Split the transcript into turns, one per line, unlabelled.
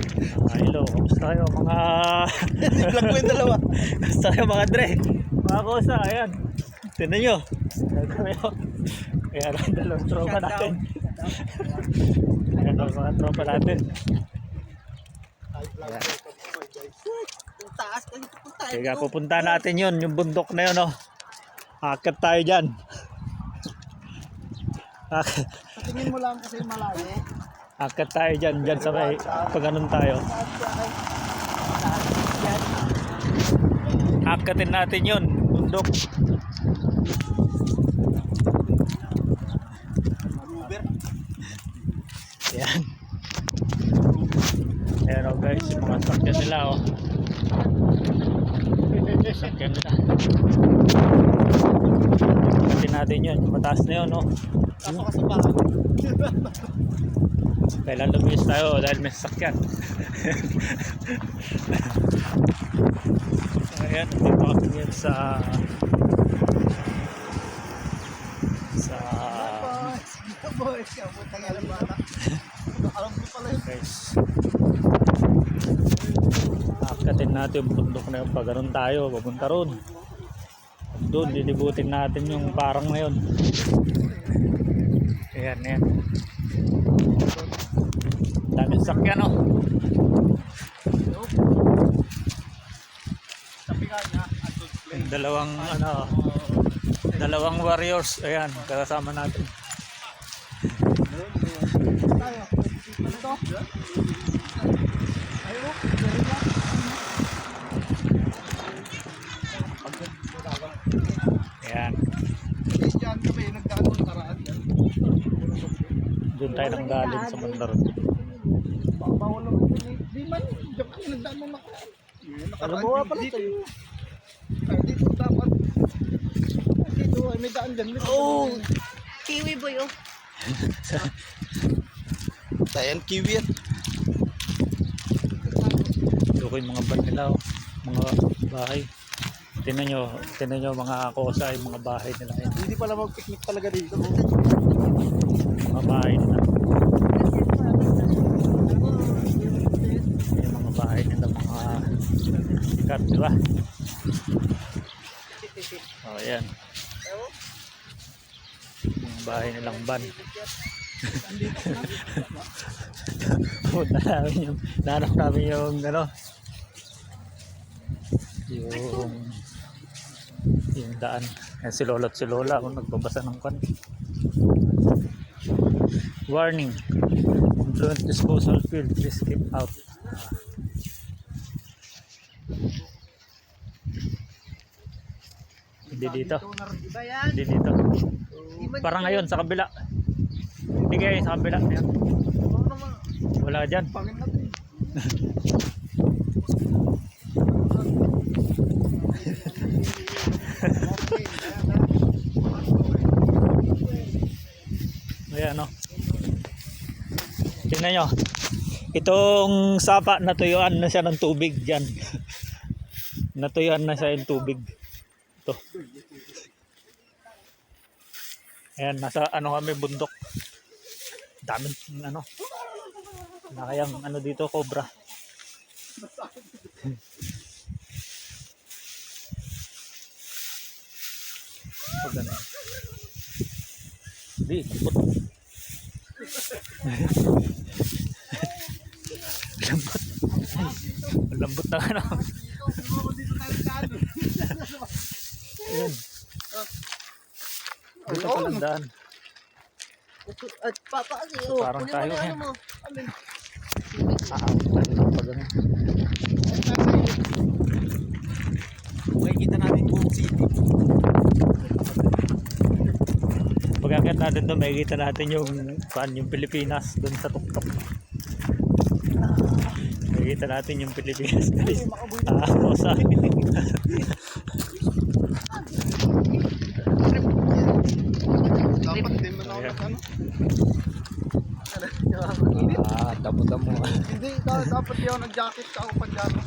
Hello, kamusta kayo mga...
Vlog ko yung dalawa.
kamusta kayo mga dre? Mga kusa, ayan. Tinan nyo. Ayan ang dalawang tropa natin. Ayan ang mga tropa natin. Ayan. Kaya pupunta natin yun, yung bundok na yun o. Akit tayo dyan. Ak-
Tingin mo lang kasi malayo.
Akit tayo dyan, dyan sa may pag tayo. Akitin natin yun, bundok. Yan. Ayan o guys, yung mga sakyan nila o. Sakyan nila. Akitin natin yun, mataas na yun o.
Kaso ka sa bahay.
Kailan lumis tayo? Dahil may sasakyan. Ayan, dito kami ngayon sa sa
yun.
guys. Akatin natin yung bundok na yung pag ganun tayo papunta ron. Doon lilibutin natin yung parang na yun. Ayan ayan daming sakyan oh. Dalawang ano dalawang warriors. Ayan kasama natin.
Tayo. Ano to? Ayaw.
ayan
Diyan kami nagdaan ng karaan yan.
Doon tayo nang galing sa bandar
Bawal yun eh. Di man, diyan kami nagdaan ng nakaraan. Nakaraan
Ano ba pala?
Ay, dito dapat. Dito ay may daan dyan.
Oh. Kiwi boy oh.
Tayan kiwi yan.
Ito ko yung mga van nila, oh. mga bahay. Tinan nyo, tinan nyo mga kosa, yung mga bahay nila. Yan.
Hindi pala mag-picnic talaga dito.
Mga bahay nila. Yung mga bahay nila, mga sikat, di ba? Oh, yan. Yung bahay nilang van. Punta namin yung, nahanap namin yung, ano, yung, yung daan. Yan si Lolo at si Lola, kung nagbabasa ng kan. Warning. Influent disposal field. Please keep out. Hindi dito. Hindi dito. Parang ngayon sa kabila. Hindi kayo sa kabila. Yan. Wala dyan.
Pangin natin.
Ayan o. Tingnan nyo. Itong sapa natuyuan na siya ng tubig dyan. natuyuan na siya yung tubig. Ito. Ayan, nasa ano kami bundok. Daming ano. Nakayang ano dito, cobra. Pag ano. Hindi, lambot. lambot. Lambot na ano. Ayan. Dito pa lang daan.
At papa kasi oh.
Parang
kunin mo
tayo
na
yan.
ano mo.
Aawit tayo ng pag ano.
Makikita natin buong city.
Pagkakit natin doon, makikita natin yung yung Pilipinas doon sa tuktok. Makikita natin yung Pilipinas guys. Ah, sa
Dapat din mo na ako ano.
Ah, damo-damo.
Hindi, da- dapat yun ang jacket ka o panjama.